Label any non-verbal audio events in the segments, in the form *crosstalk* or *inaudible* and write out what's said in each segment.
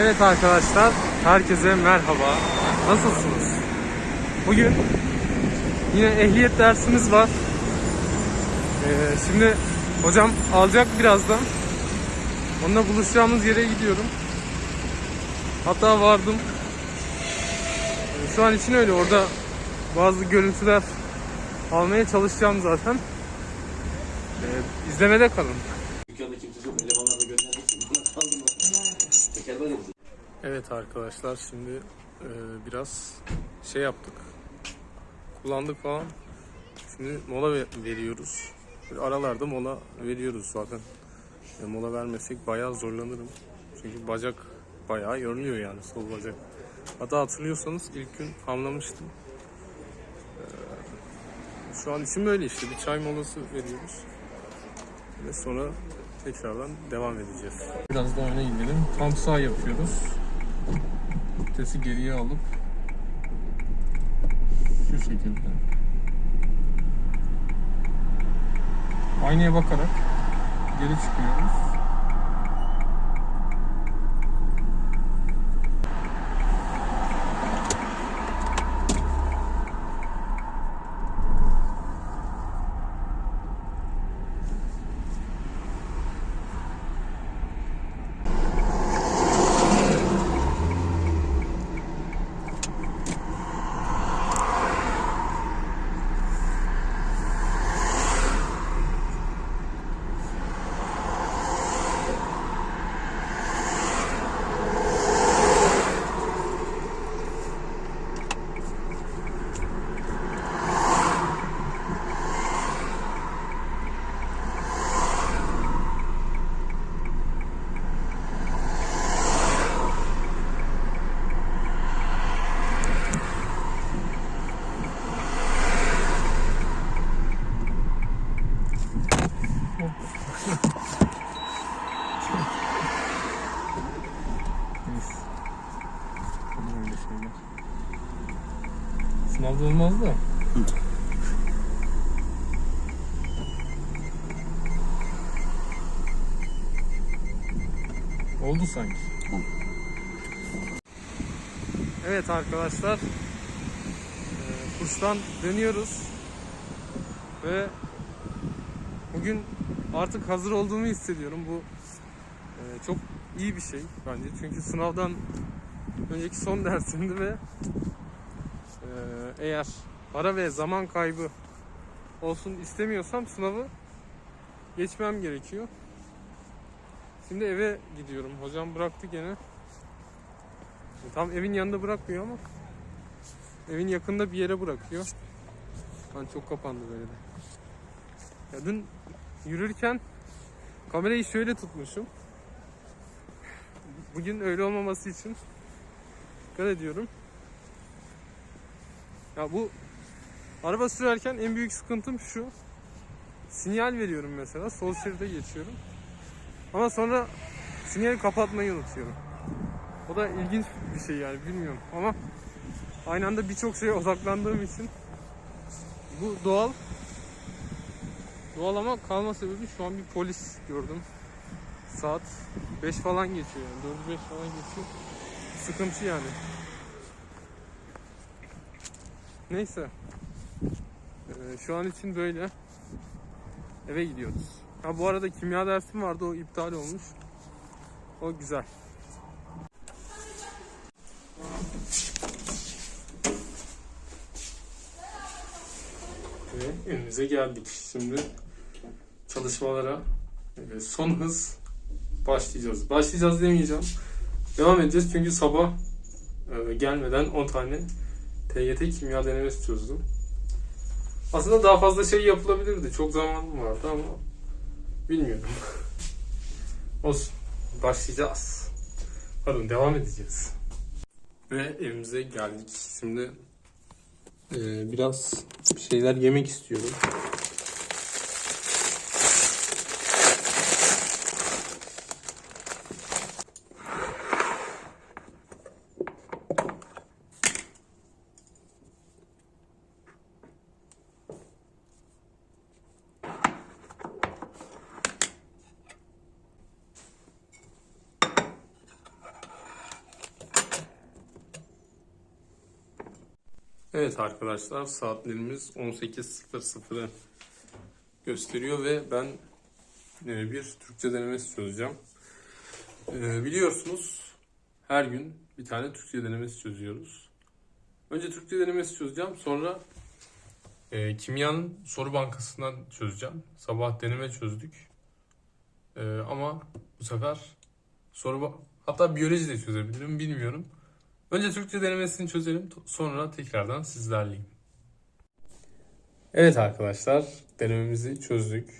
Evet arkadaşlar, herkese merhaba. Nasılsınız? Bugün yine ehliyet dersimiz var. Ee, şimdi hocam alacak birazdan. Onunla buluşacağımız yere gidiyorum. Hatta vardım. Ee, Şu an için öyle. Orada bazı görüntüler almaya çalışacağım zaten. Ee, izlemede kalın. Evet arkadaşlar şimdi e, biraz şey yaptık. Kullandık falan. Şimdi mola ve- veriyoruz. Aralarda mola veriyoruz zaten. E, mola vermesek bayağı zorlanırım. Çünkü bacak bayağı yoruluyor yani sol bacak. Hatta hatırlıyorsanız ilk gün hamlamıştım. E, şu an için böyle işte bir çay molası veriyoruz. Ve sonra tekrardan devam edeceğiz. Biraz daha öne gidelim. Tam sağ yapıyoruz. Vitesi geriye alıp şu şekilde. Aynaya bakarak geri çıkıyoruz. Neyse. Olur öyle şeyler. Sınavda olmaz da. Oldu sanki. Evet arkadaşlar. Ee, kurstan dönüyoruz. Ve bugün artık hazır olduğumu hissediyorum. Bu e, çok iyi bir şey bence. Çünkü sınavdan önceki son *laughs* dersimdi ve e, eğer para ve zaman kaybı olsun istemiyorsam sınavı geçmem gerekiyor. Şimdi eve gidiyorum. Hocam bıraktı gene. Tam evin yanında bırakmıyor ama evin yakında bir yere bırakıyor. Lan çok kapandı böyle de. Ya dün yürürken kamerayı şöyle tutmuşum. Bugün öyle olmaması için dikkat ediyorum. Ya bu araba sürerken en büyük sıkıntım şu. Sinyal veriyorum mesela. Sol şeride geçiyorum. Ama sonra sinyali kapatmayı unutuyorum. O da ilginç bir şey yani bilmiyorum ama aynı anda birçok şeye odaklandığım için bu doğal doğal ama kalma sebebi şu an bir polis gördüm. Saat 5 falan geçiyor yani 4-5 falan geçiyor. Sıkıntı yani. Neyse. Ee, şu an için böyle. Eve gidiyoruz. Ha bu arada kimya dersim vardı o iptal olmuş. O güzel. Ve evimize geldik. Şimdi çalışmalara e, son hız başlayacağız. Başlayacağız demeyeceğim. Devam edeceğiz çünkü sabah e, gelmeden 10 tane TYT kimya denemesi çözdüm. Aslında daha fazla şey yapılabilirdi. Çok zaman vardı ama bilmiyorum. *laughs* Olsun. Başlayacağız. Pardon devam edeceğiz. Ve evimize geldik. Şimdi e, biraz bir şeyler yemek istiyorum. Evet arkadaşlar saatlerimiz 18.00'ı gösteriyor ve ben e, bir Türkçe denemesi çözeceğim. E, Biliyorsunuz her gün bir tane Türkçe denemesi çözüyoruz. Önce Türkçe denemesi çözeceğim sonra e, kimyanın soru bankasından çözeceğim. Sabah deneme çözdük. Ama bu sefer soru hatta biyoloji de çözebilirim bilmiyorum. Önce Türkçe denemesini çözelim sonra tekrardan sizlerleyim. Evet arkadaşlar denememizi çözdük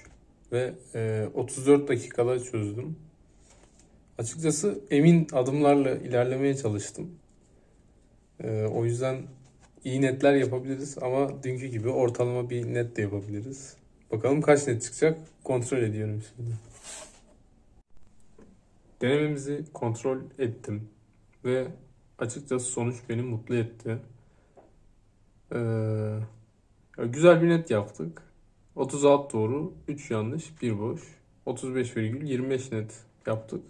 ve e, 34 dakikada çözdüm. Açıkçası emin adımlarla ilerlemeye çalıştım. E, o yüzden iyi netler yapabiliriz ama dünkü gibi ortalama bir net de yapabiliriz. Bakalım kaç net çıkacak kontrol ediyorum şimdi. Denememizi kontrol ettim ve açıkçası sonuç beni mutlu etti. Ee, güzel bir net yaptık. 36 doğru, 3 yanlış, 1 boş. 35,25 net yaptık.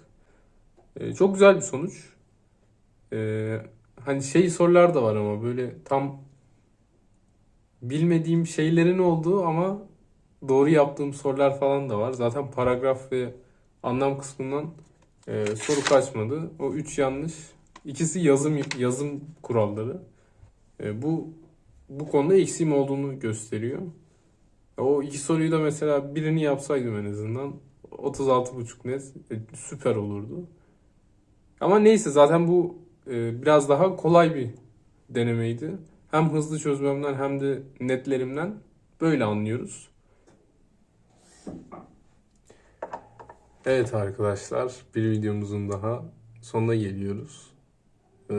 Ee, çok güzel bir sonuç. Ee, hani şey sorular da var ama böyle tam bilmediğim şeylerin olduğu ama doğru yaptığım sorular falan da var. Zaten paragraf ve anlam kısmından e, soru kaçmadı. O 3 yanlış, İkisi yazım yazım kuralları. E, bu bu konuda eksiğim olduğunu gösteriyor. E, o iki soruyu da mesela birini yapsaydım en azından 36,5 net e, süper olurdu. Ama neyse zaten bu e, biraz daha kolay bir denemeydi. Hem hızlı çözmemden hem de netlerimden böyle anlıyoruz. Evet arkadaşlar bir videomuzun daha sonuna geliyoruz. Ee,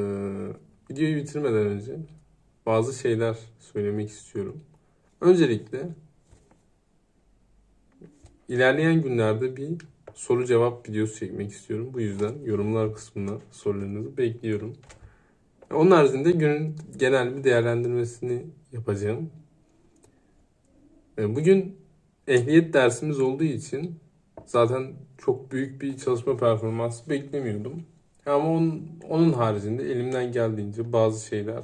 videoyu bitirmeden önce bazı şeyler söylemek istiyorum. Öncelikle ilerleyen günlerde bir soru cevap videosu çekmek istiyorum. Bu yüzden yorumlar kısmına sorularınızı bekliyorum. Onun haricinde günün genel bir değerlendirmesini yapacağım. Ee, Bugün ehliyet dersimiz olduğu için zaten çok büyük bir çalışma performansı beklemiyordum. Ama onun, onun haricinde elimden geldiğince bazı şeyler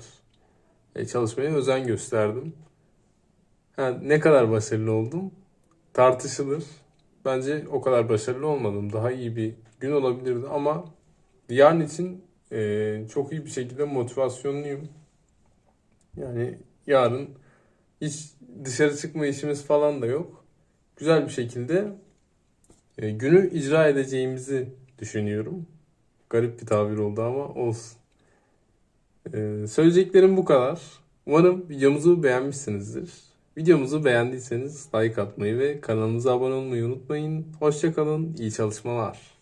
e, çalışmaya özen gösterdim. Ha, ne kadar başarılı oldum tartışılır. Bence o kadar başarılı olmadım. Daha iyi bir gün olabilirdi ama yarın için e, çok iyi bir şekilde motivasyonluyum. Yani yarın hiç dışarı çıkma işimiz falan da yok. Güzel bir şekilde e, günü icra edeceğimizi düşünüyorum. Garip bir tabir oldu ama olsun. Ee, söyleyeceklerim bu kadar. Umarım videomuzu beğenmişsinizdir. Videomuzu beğendiyseniz like atmayı ve kanalımıza abone olmayı unutmayın. Hoşçakalın, iyi çalışmalar.